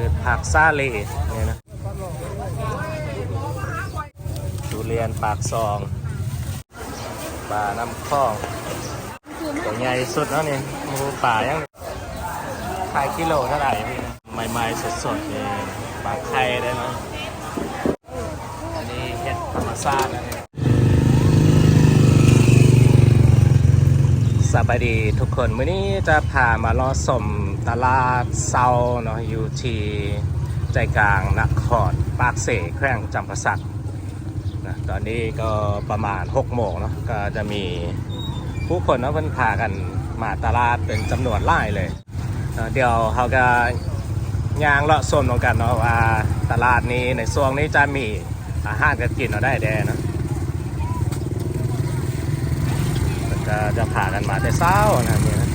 คือผักซาเลเนี่ยนะทุเรียนปากซองปลาน้ำคลองตัวใหญ่สุดแล้วนี่หมูป่ายังขายกิโลเท่าไหร่พี่ใหม่ๆสดๆเลยปลาไข่ได้เนาะอันนี้เห็ดธรรมชาตินะเนี่ยสวัสดีทุกคนวันนี้จะพามาลอสม ตลาดเซาเนาะอยู่ที่ใจกลางนครปากเสแขวงจำปาสักนะตอนนี้ก็ประมาณ 6 โมงเนาะก็จะมีผู้คนเนาะเพิ่นพากันมาตลาดเป็นจำนวนหลายเลยเนะเดี๋ยวเขาก็ย่างเลาะสมลงกันเนาะว่าตลาดนี้ในช่วงนี้จะมีอาหารกันกินเราได้แดนะจะจะพากันมาแต่เช้านะเนี่ยนะ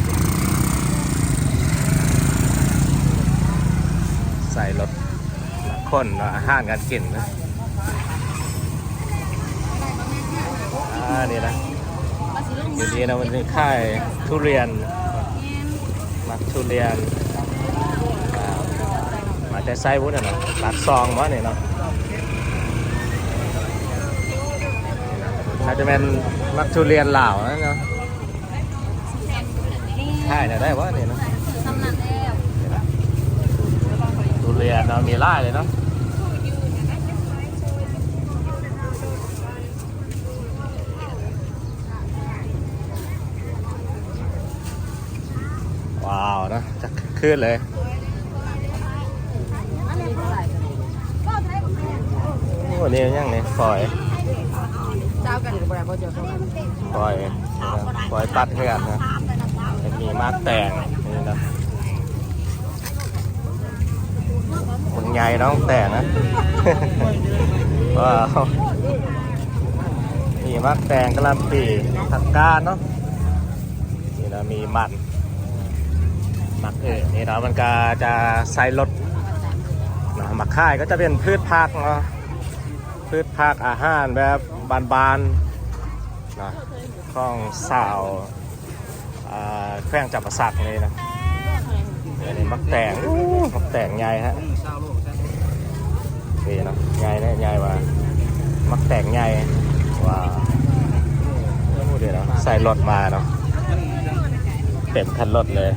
ใส่รถคนเนาะอาหารการกินนะอ่านี่นะอยู่ดีนะวันนี้ค่ายทุเรียน มักทุเรียนอ่ามาแต่ไส้วุ้นน่ะเนาะปากซองวะเนี่ยเนาะอาจจะเป็นมักทุเรียนเหล่าวนะเนาะใช่เนี่ยได้วะเนี่ย เนาะทุเนเนาะมีไล่เลยเนาะว้าวนะจะขึ้นเลยโอ้นี่ยังเนี่ยฝอยเจ้ากันกับอะไรเขาจะต้องฝอยนี่อยตัดให้กันนะมีมากแต่งนี่นะ มันใหญ่น้องแต่งนะ ว้าวมีมากแต่งกะลำปีผักกาดเนาะนี่นะมีมันมักเออนี่นะมันก็จะใส่รถนะมักค่ายก็จะเป็นพืชผักเนาะพืชผักอาหารแบบบานๆนะของสาวอ่าแขวงจับประสักนี่นะอันนี้มักแต่งมักแต่งใหญ่ฮะ นี่เนาะใหญ่นะใหญ่ว่า มักแต่งใหญ่ว่าโอ้เดี๋ยวเนาะใส่รถมาเนาะเต็มคันรถเลย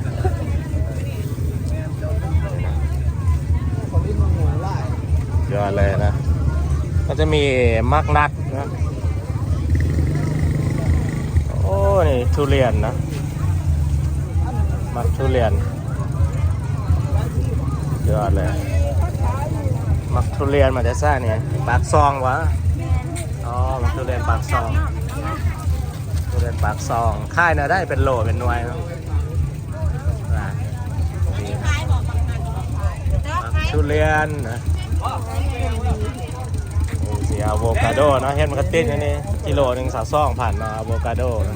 ยอดเลยนะ ก็จะมีมักนักนะโอ้นี่ทุเรียนนะมักทุเรียนยอดเลย มักทุเรียนมาแต่ซ่าเนี่ยปากซองวะอ๋อมักทุเรียนปากซองทุเรียนปากซองค่ายนะได้เป็นโหลเป็นหน่วยเนาะทุเรียนนะเสียอะโวคาโดเนาะเห็นมันก็ติดอันนี้กิโลหนึ่งสาวซองผ่านมาอะโวคาโดนะ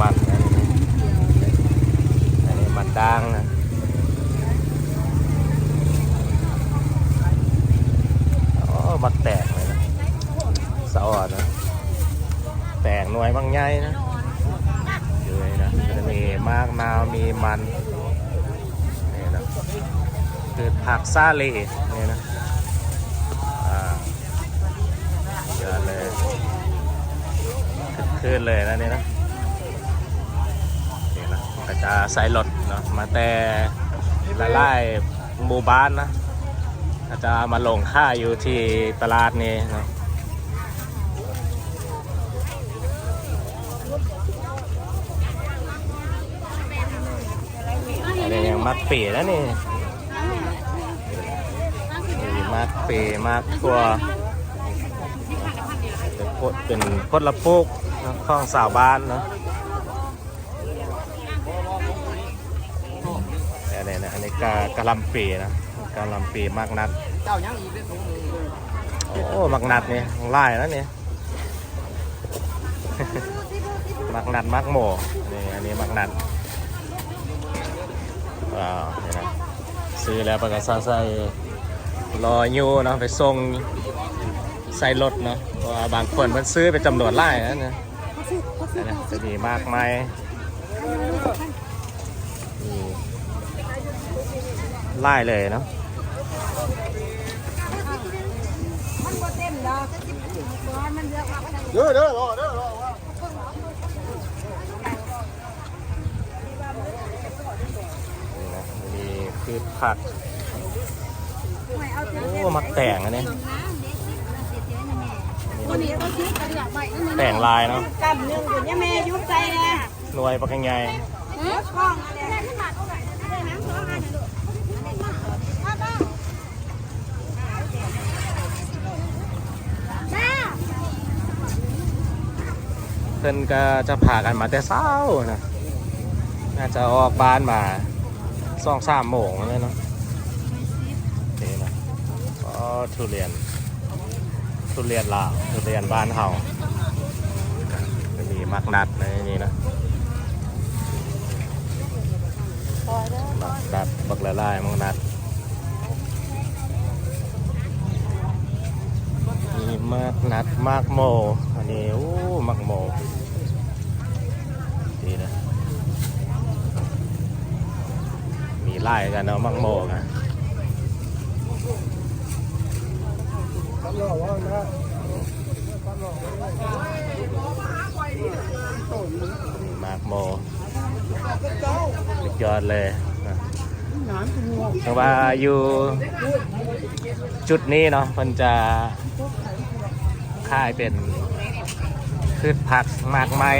มันนะอันนี้มันด่างนะโอ้ มันแตกเลยนะสะออดนะ แตกหน่วยบางใหญ่นะอยู่เลยนะจะมีมากนาวมีมันนี่นะคือผักซาเลเนี่ยนะอ่าเยอะเลยขึ้นเลยนะเนี่ยนะนี่นะก็จะใส่รถเนาะมาแต่ไล่หมู่บ้านนะ ก็จะมาลงค่าอยู่ที่ตลาดนี้เนาะอันนี้ยังมักปีแล้วนี่มีมากเปมากตัวเป็นพดเป็นพดละปุกข้องสาวบ้านเนาะอันนี้นะอันนี้กากะลำปีนะ กะหลำปีมากนัด เจ้ายังอีกเป็นถุงมือโอ้มักนัดนี่ไล่แล้วนี่ มักนัดมักโหมนี่อันนี้มักนัดว้าวนี่นะซื้อแล้วประกาศใส่รออยู่เนาะไปส่งใส่รถเนาะเพราะว่าบางคนมันซื้อไปจำนวนไล่นะเนี่ยอันนี้จะมีมากไหมายไล่เลยเนาะ เต็มดอกร้อนมันเยอะมากเด้อเด้อรอเด้อรอนี่นะมีพืชผักโอ้มักแต่งอันนี้วันนี้เขาซื้อกันอยากไปแต่งลายเนาะกำนึงอยู่เนี่ยแม่ยุบใจนะหน่วยปักยังไง กล้องอะไรขึ้นมาเท่าไหร่ได้น้ำสองอันลูก เพิ่นก็จะพากันมาแต่เช้านะน่าจะออกบ้านมาสองสามโมงเลยเนาะนี่นะก็ทุเรียน ทุเรียนลาวทุเรียนบ้านเฮาจะมีมักนัดในนี้นะมักนัดบักละลายมักนัด มีมากนัดมากโมอันนี้โอ้มากโมดีนะมีไล่กันเนาะมากโมกันมากโมสุดยอดเลยนะเพราะว่าอยู่จุดนี้เนาะมันจะ ค่ายเป็นพืชผักหมากไม้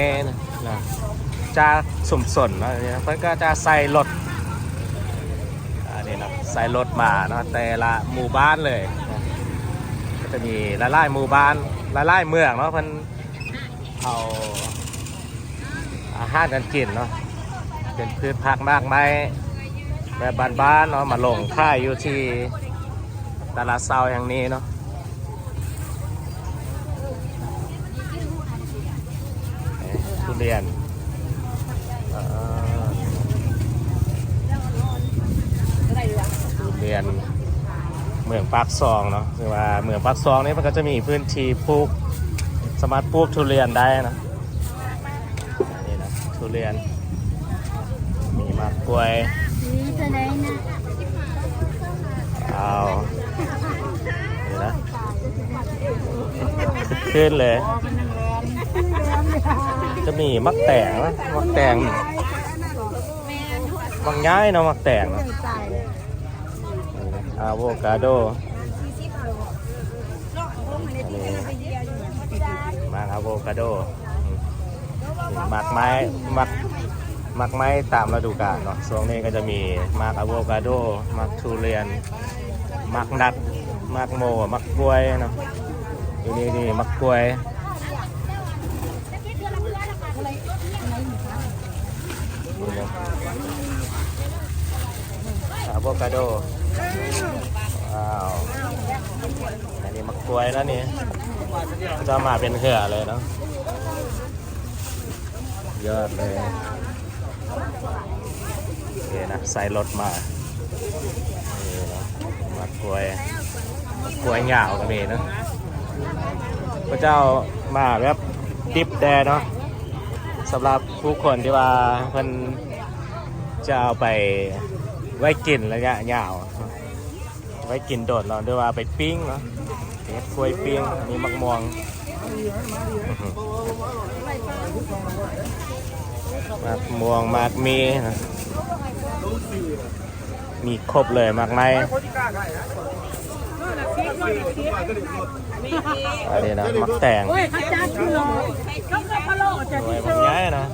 นะจะสมสนเนะอันนี้นะเพิ่นก็จะใส่รถอันนี้นะใส่รถมาเนาะแต่ละหมู่บ้านเลยนะก็จะมีหลายหมู่บ้านหลายเมืองเนาะเพิ่อนเอาอาหารกันกินเนาะเป็นพืชผักมากไม้แบบบ้านๆเนาะมาลงค่ายอยู่ที่ตลาดเซาอย่างนี้เนาะ ทุ เรียนเรียนเมืองปากซองเนาะคือว่าเมืองปากซองนี่มันก็จะมีพื้นที่ปลูกสามารถปลูกทุเรียนได้นะนี่นะทุเรียน มีมะกล้วยนี่จะไหนนะเอานี่นะขึ้นเลย จะมีมักแตงนะมักแตงมักง่ายเนาะมักแตงเนาะอะโวคาโดอันนี้มักอะโวคาโดมักไม้มักมักไม้ตามฤดูกาลเนาะช่วงนี้ก็จะมีมักอะโวคาโดมักทุเรียนมักนัดมักโมมักกล้วยเนาะอยู่นี่นี่มักกล้วย อะโวคาโด ว้าว อันนี้มะกล้วยแล้วนี่จะมาเป็นเหือเลยเนาะยอดเลยโอเคนะใส่รถมานี่เนาะมะกล้วยมะกล้วยเหงาก็มีเนาะพระเจ้ามาแบบดิบแดเนาะสำหรับผู้คนที่ว่าเพิ่นจะเอาไป ไว้กินระยะยาว ไว้กินโดดเนาะด้วยว่าไปปิ้งเนาะเห็ดกล้วยปิ้งอันนี้มักม่วงอื้อหือมักม่วงมักมีนะมีครบเลยมากไหมายอันนี้นะมักแตงโอ้ยข้าจ้าคือโลก็ก็พะโลจะสวยที่มันง่ายนะ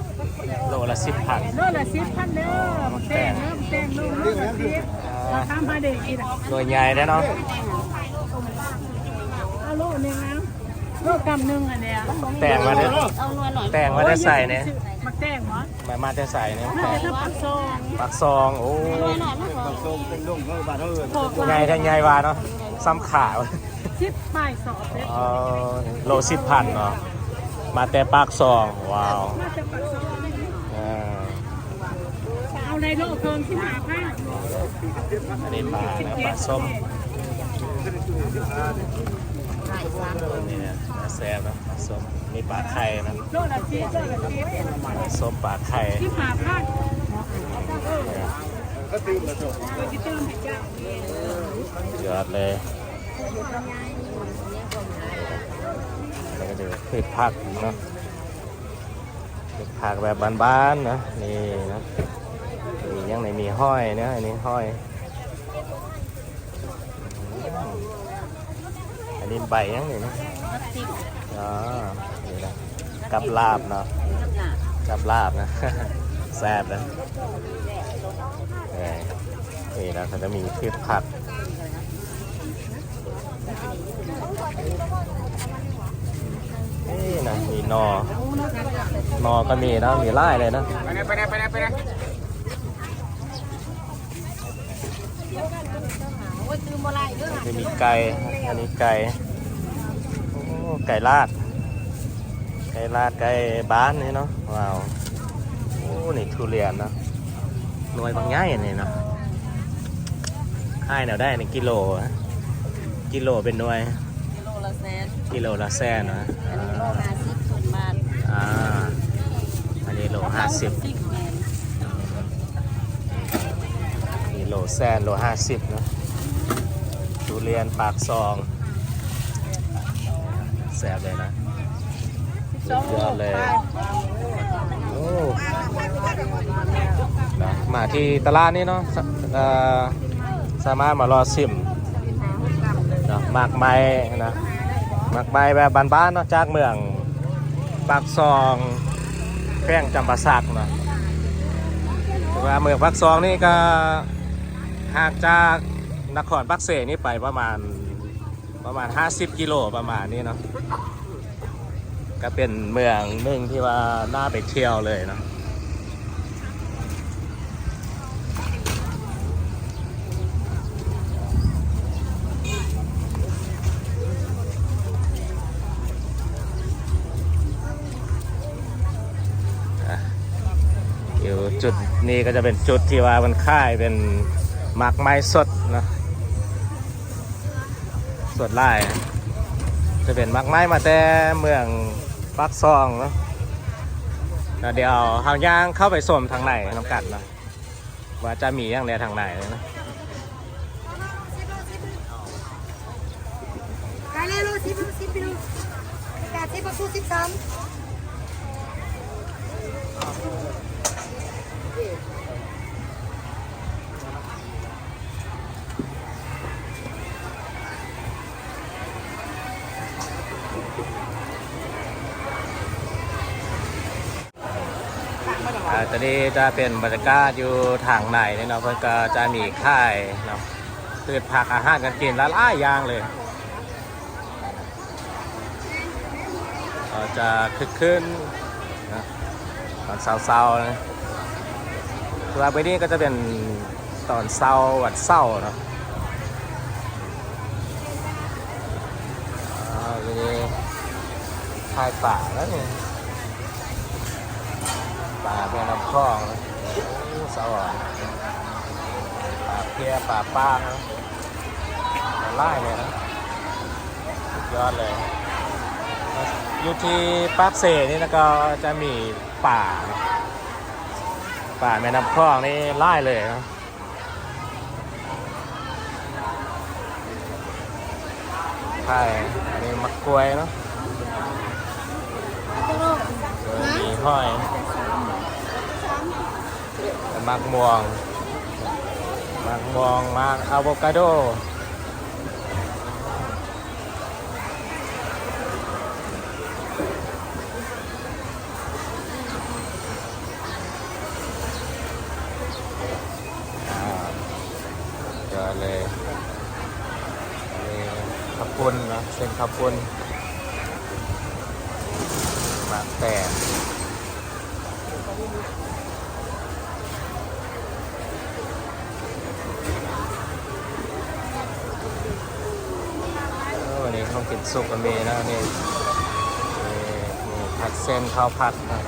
โลละสิบพันโลละสิบพันเด้อแตงเริ่มแตง ลูกลูกละสิบราคามาเด็กอีกโดยใหญ่ได้เนาะเอาโลนึงนะโลกำนึงอันเนี้ยแตงมาได้เอานวลหน่อยแตงมาได้ใส่เนี่ยมักแตงเหรอมามาได้ใส่เนี่ยน่าแตงจะปักซองปักซองโอ้ตังส้มเป็นลุ่มเมื่อบ้านเอิญบอกว่าใหญ่ทั้งใหญ่วาเนาะซ้ำขาสิบปลายสอบเลยเออโลสิบพันเนาะมาแต่ปากซองว้าวน่าจะปักซองอ่าเอา ในโลกเพิ่มที่หาผ้าอันนี้ปลานะปลาส้มนี่นะปลาแซ่บนะปลาส้มมีปลาไข่นะโลละสิบโลละสิบปลาส้มปลาไข่ที่หาผ้าเอก็ตื่นมให้เจ้ายอดเลยแล้วก็จะพืชผักเนาะพืชผักแบบบ้านๆนะนี่นะี่ยังไหนมีห้อยนะอันนี้ห้อย อันนี้ใบยังนี่นะอ๋อนี่นะกับลาบเนาะกับลาบนะแซ่บนะนี่นะเขาจะมีพืชผักนี่นะมีนอนอก็มีนะมีไล่เลยนะไปไหนไปไหนไปไหนไปไหน โอ้ยตื้มบ่ไรเด้อ จะมีไก่ อันนี้ไก่ โอ้ไก่ลาด ไก่ลาดไก่บ้านนี่เนาะ ว้าว โอ้ นี่ทุเรียนเนาะหน่วยบางย่ายอันนี่เนาะค่ายแนวได้ในกิโลนะกิโลเป็นหน่วย กิโลละแสนกิโลละแสนนะอันนี้โลห้าสิบส่วนบาทอ่า อันนี้โลห้าสิบสิบแมนนี่โลแซนโลห้าสิบเนอะ ทุเรียนปากซองแซ่บเลยนะสองโลยอดเลยโอ้นะมาที่ตลาดนี่เนาะสเอ่อสามารถมารอซิมนะมากไม้นะมากไม้แบบบ้านๆเนาะจากเมืองปากซองแป้งจำปาสักเนาะแต่ว่าเมืองปากซองนี่ก็ห่างจาก นครปักเสนี่ไปประมาณประมาณ 50 กิโลประมาณนี้เนาะก็เป็นเมืองหนึ่งที่ว่าน่าไปเที่ยวเลยเนาะอยู่จุดนี้ก็จะเป็นจุดที่ว่ามันค่ายเป็นหมากไม้สดนะ สวนไล่จะเป็นมากไม้มาแต่เมืองปักซองเนาะแล้วเดี๋ยวเฮาย่างเข้าไปสมทางไหนน้ำกัดเนาะว่าจะมีอย่างไรทางไหนเลยนะไปเลยลูกสิบสิบกิโลแปดสิบสูสิบสาม อนนี้จะเป็นบรรยากาศอยู่ทางไหนเนี่ยเนาะเพื่อนก็จะมีค่ายเนาะพืชผักอาหารกันกินละลายยางเลยก็จะคึกคืนนะตอนเศร้าๆนะส่วนไปนี้ก็จะเป็นตอนเศร้าวันเศร้าเนาะอ่าทีนี้ชายป่าแล้วเนี่ยาแม่น้ำคลองนะโอ้สวรรค์ป่าเพียป่าป้างนะไล่เลยนะสุดยอดเลยอยู่ที่ปากเสนี่นะก็จะมีป่านะป่าแม่น้ำคลองนี่ไล่เลยนะใช่อันนี้มะกรวยเนาะเออมีห้อย มักม่วงมักม่วงมักอะโวคาโดเจอเลยนี่ข้าปุนนะเส้นข้าปุนมาแตกเอ อวันนี้ต้องกินซุปก็มีนะนี่นี่ยผัดเส้นข้าวผัดนะ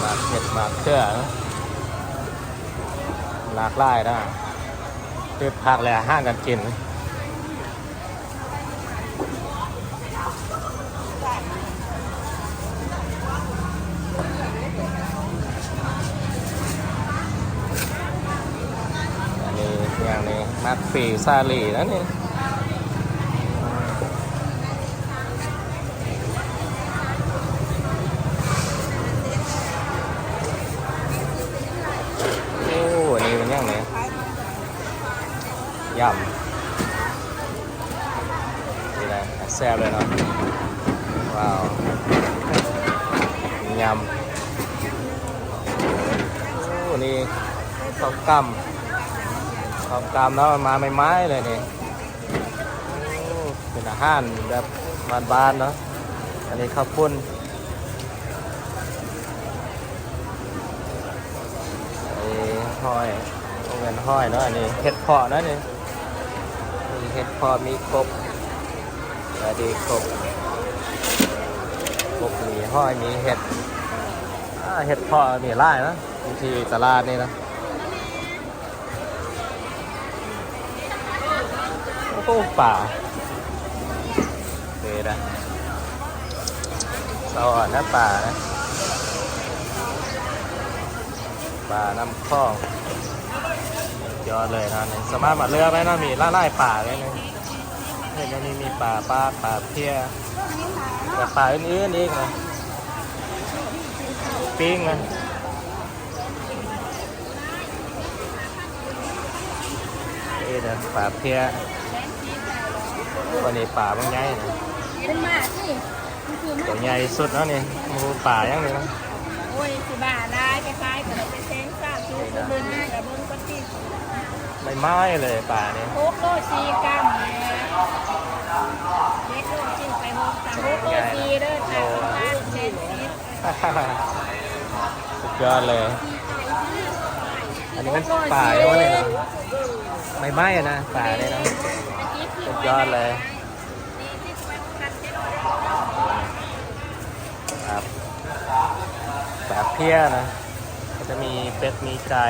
หมากเห็ดหมากเขือนะหลากหลายนะพืชผักแหละอาหารการกินนี้อย่าง นี้มักฟีซาลีนะนี่โอ้อันนี้มันอย่างนี้ยำนี่นะแซ่บเลยเนาะว้าวยำโอ้นี่ข้าวกล้ำ ขอบกามเนาะมาไม้ๆเลยนี่เป็นอาหารแบบบ้านๆเนาะอันนี้ข้าวปุ้นไอ้ห้อยโรงเรียนห้อยเนาะอันนี้เห็ดเพาะเนาะนี่มีเห็ดเพาะมีกบสวัสดีกบกบมีห้อยมีเห็ดเห็ดเพาะมีหลายนะที่ตลาดนี่นะ โอ้โหป่าเดนะสวรรค์นะป่านะ ป่าน้ำคลองยอดเลยนะนี่สามารถมาเลือกได้นะมีล่าไล่ป่าเลยนะเห็นว่ามีมีป่าปลาป่าเพียแต่ป่าอื่นๆอีกนะปิ้งนะนี่นป่าเพีย วันนี้ป่าบางใหญ่นะเป็นหมาสิมันคือหตัมาวใหญ่สุดแล้วนี่หมูป่ายังนี่นะโอ้ยสิบ้าได้คล้ายๆกับเราเป็นเซนซ่าคือคือเบิ้งกับเบิ้งก็ติดไม่ไม้เลยป่านี่โคกโลซีกรัมเนี่ยเล็กโลจิ้มไปหกสามโคกโลซีเด้อจ้าห้าเซนติสสุดยอดเลย อันนี้มันป่าเลยวะเนี่ยไม่ไม้อะนะป่าเนี่ยนะ สุดยอดเลยครับแบบเพี้ยนะ ก็จะมีเป็ดมีไก่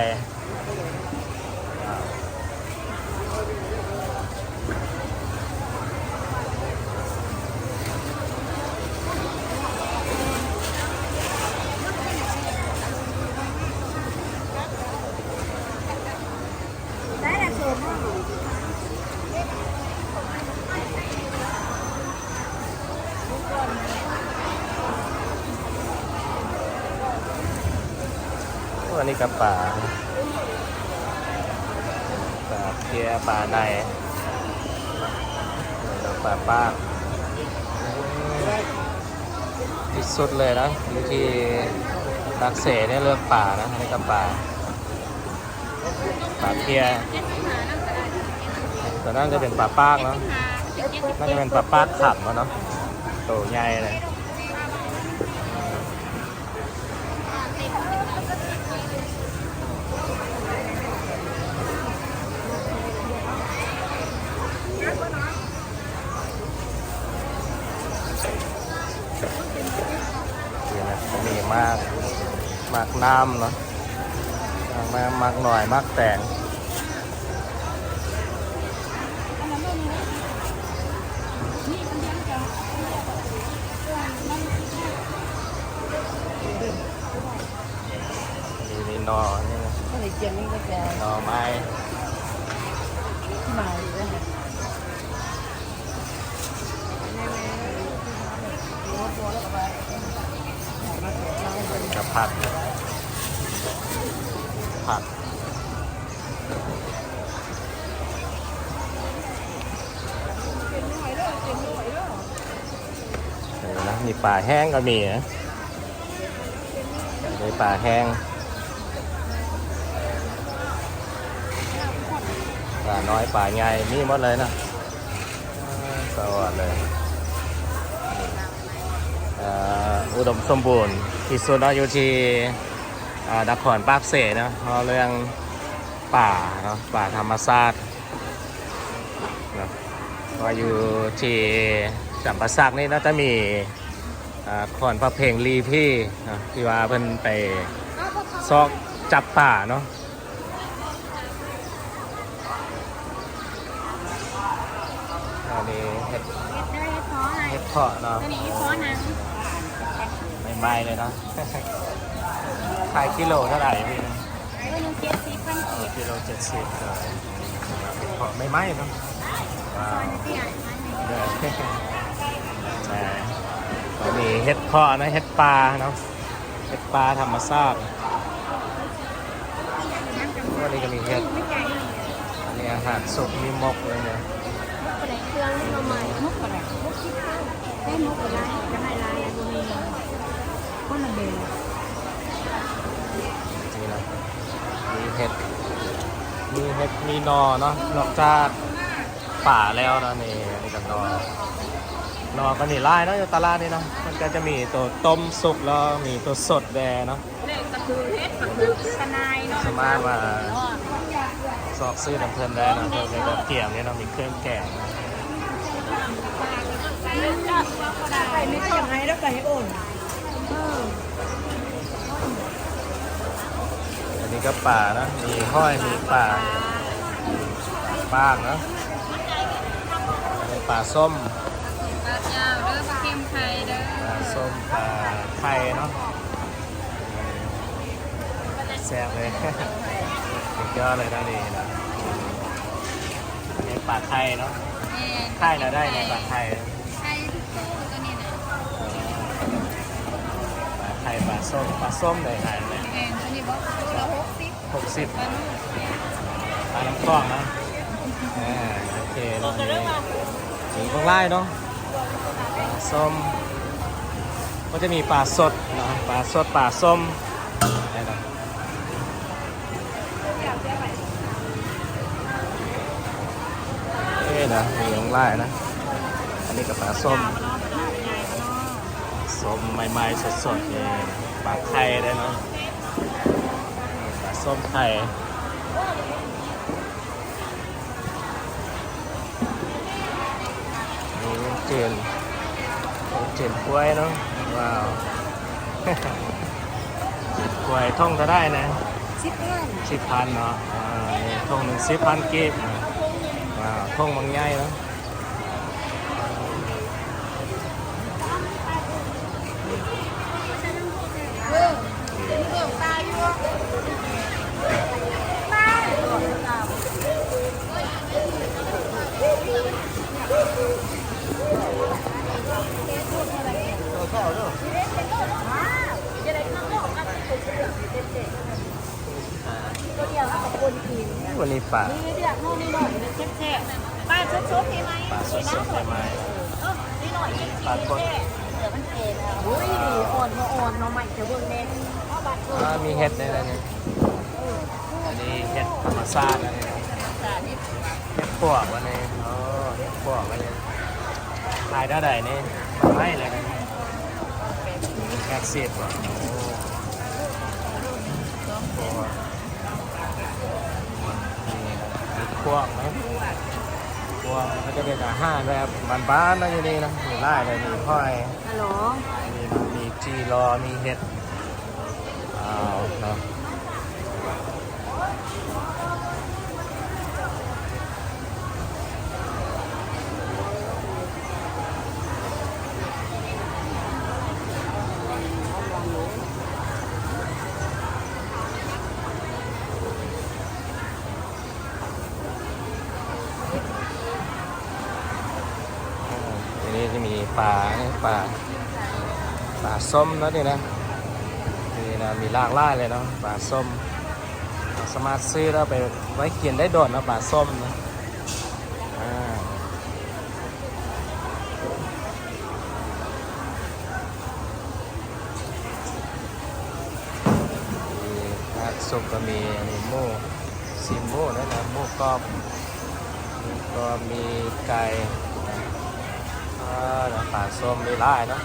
กับป่าป่าเพียป่าในแล้วป่าป้ากที่สุดเลยนะอยู่ที่นักเสเนี่ยเลือกป่านะอันนี้กับป่าป่าเพียแต่นั่นจะเป็นป่าป้ากเนาะน่าจะเป็นป่าป้าขับเนาะโตใหญ่เลย นี่นะก็มีมากมาก น้ำเนาะมามากหน่อยมากแต่งนี่นี่นอนี่นะก็เลยเจียมนี่ก็จะหนอไม้มาเลยกับผัด ผัดนะมีปลาแห้งก็มีนะมีปลาแห้งปลาน้อยปลาใหญ่มีหมดเลยนะสวัสดีอุดมสมบูรณ์ที่สุดเนาะอยู่ที่ นครปากเสนะเพราะเรื่องป่าเนาะป่าธรรมชาตินะก็อยู่ที่สัมปสักนี่น่าจะมีขอนพระเพลงรีพี่ที่ว่าเพิ่นไปซอกจับป่าเนาะอันนี้เห็ดเห็ดเพอเนาะอันนี้พานังไม่ไเลยเนาะ ขายกิโลเท่าไหร่พี่ตัวหนึงเจ็ดสิบพันกีบกิโลเจ็ดสิบเลยเพาะไม่ไหม้เนาะว้าวที่อ่านมาในเด้อใช่แล้วมีเห็ดเพาะนะเห็ดปลาเนาะเห็ดปลาธรรมชาติวันนี้ก็มีเห็ดไม่ใหญ่อันนี้อาหารสุกมีมกเลยเนี่ยมุกกระไรเครื่องมุกละไม้มุกกระไรมุกคิดข้าวได้มุกกระไรจะให้ลายอะดูมีคนละเบล จริงๆนะ มีเห็ด มีเห็ด มีหนอเนาะ นอกจากป่าแล้วเนาะนี่อันนี่กับนอนอก็นี่ไล่เนาะอยู่ตลาดนี่เนาะ มันก็จะมีตัวต้มสุกแล้วมีตัวสดแดเนาะเลขก็คือเฮ็ดก็คือทนายเนาะสามารถมาสอกซื้อน้ำเพลินได้เนาะเพิ่มในแบบเกี่ยมเนี่ยเนาะมีเครื่องแกงนะใส่ไม่ชอบให้แล้วก็ให้โอนอัน นี้ก็ป่านะ มีห้อยมีป่าป้างเนาะอันนี้ป่าส้มปลาเจ้าเด้อปลาเค็มไข่เด้อปลาส้มปลาไทยเนาะแซ่บเลยสุดยอดเลยนะนี่นะอันนี้ปลาไทยเนาะไทยเราได้ในปลาไทยไข่ทุกตู้ตัวนี้นะปลาไทยปลาส้มปลาส้มเลยขายไหมแพงตัวนี้บอกตัวละหกสิบ หกสิบปลาโน่ปลาน้ำกล้องนะอ่าโอเคเนาะนี่ถึงตรงไล่เนาะปลาส้มก็จะมีปลาสดเนาะปลาสดปลาส้มนี่เนาะเอ๊ะนะมีตรงไล่นะ อันนี้กับปลาส้มส้มใหม่ๆสดๆเลยปลาไข่ได้เนาะปลา ส้มไข่นี่เจนเจนกล้วยเนาะว้าวเจนกล้วยท่องจะได้นะสิบพันสิบพันเนาะอ่านี่ท่องหนึ่งสิบพันกีบนะว้าวท่องบางใหญ่เนาะ เออเกี่ยวตาอยู่ ตัวเข้าเด้อ วันนี้ปลานี่เดือดนู่นนี่หน่อยเช็ดแช่ป้าชุบชุบพี่ไหมปลาสดๆใช่ไหมเออนี่หน่อยเช็ดปลาแช่กดเดี๋ยวมันเอ็นอะอุ้ยอ่อนมาอ่อนมาใหม่จะเบิ่งแน่เพราะบัตรอ่ามีเห็ดในนั้นนี่อันนี้เห็ดธรรมชาตินะนี่สานี่เห็ดปวกวันนี้อ๋อเห็ดปวกวันนี้ขายได้ไหนนี่ไม่เลยนะแค่สิบอะโอ้โหนี่มีพ วกไหมพวกมันก็จะเป็นอาหารแบบบ้านๆนะอยู่นี่นะมีไล่เลยมีห้อยฮัลโหลมีมีจีรอมีเห็ดอ้าวเนาะทีนี้จะมีปลาปลา ปลา ส้มนะนี่นะนี่นะมีหลากหลายเลยเนาะปลาส้มสามารถซื้อแล้วไปไว้กินได้โดนนะปลาส้มนะสุกก็มีมีหมูซีหมูนะนะหมูกรอบก็มีไก่นะปลาส้มมีหลายเนาะ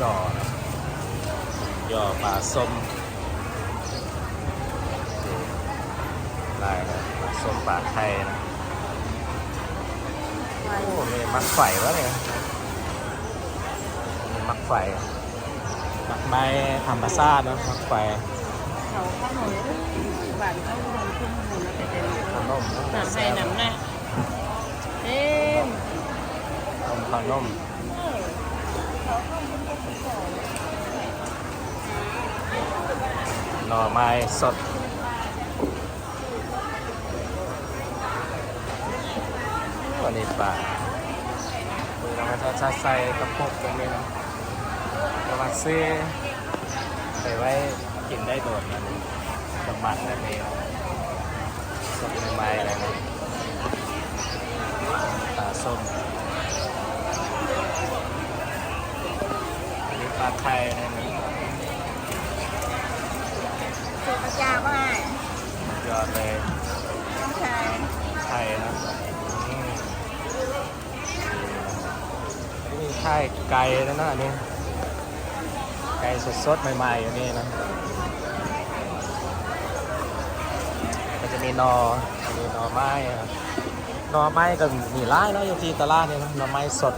ย่อนะหย่อปลาส้มลายนะปลาส้มปลาไทยนะโอ้มีมักไฟวะเนี่ยมีมักไฟมักไม้ธรรมชาตินะมักไฟเขาเขาข้าวหอยหวานข้าวหอมชุ่มหูนะแต่เดี๋ยวนี้ขนมหนำให้หนำหน้าเต็มขนมขนม หน่อไม้สด วันนี้ป่าดูแล้วมันจะใส่กระปุกตรงนี้นะประมาณซื้อใส่ไว้กินได้โดดนะสมัครแบบนี้เนาะสดใหม่ๆเลยนะปลาส้มอันนี้ปลาไทยนะนี่ สูตรประจาบ้ายยอดเลยน้องชายไทยนะอืมนนี้มีไข่ไก่แล้วนะอันนี้ไก่สดๆใหม่ๆอยู่นี่นะก็จะมีหนอมีหนอไม้อะหนอไม้ก็มีร้ายเนาะอยู่ที่ตลาดนี่นะหนอไม้สด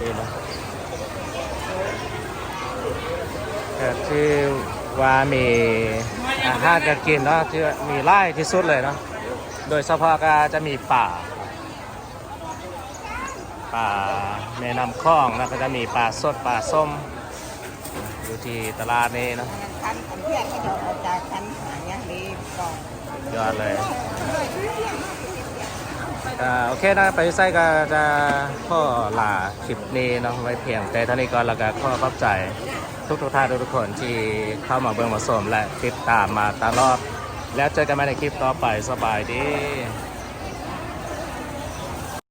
ดีนะก็คือ ว่ามีอาหารการกินเนาะที่มีไร่ที่สุดเลยเนาะโดยเฉพาะก็จะมีป่า ป่าแม่น้ำคลองนะก็จะมีป่าสดป่าส้ม อยู่ที่ตลาดนี้เนาะคันอันเพียงที่เราเอาจากคันหางอย่างนี้กล่องยอดเลยอ่าโอเคนะไปไส้ก็จะข้อลาคลิปนี้เนาะไว้เพียงแต่เท่านี้ก่อนแล้วก็ข้อขอบใจ ทุกทุกท่านทุกๆคนที่เข้ามาเบิ่งมาชมและติดตามมาตลอด แล้วเจอกันใหม่ในคลิปต่อไปสบายดี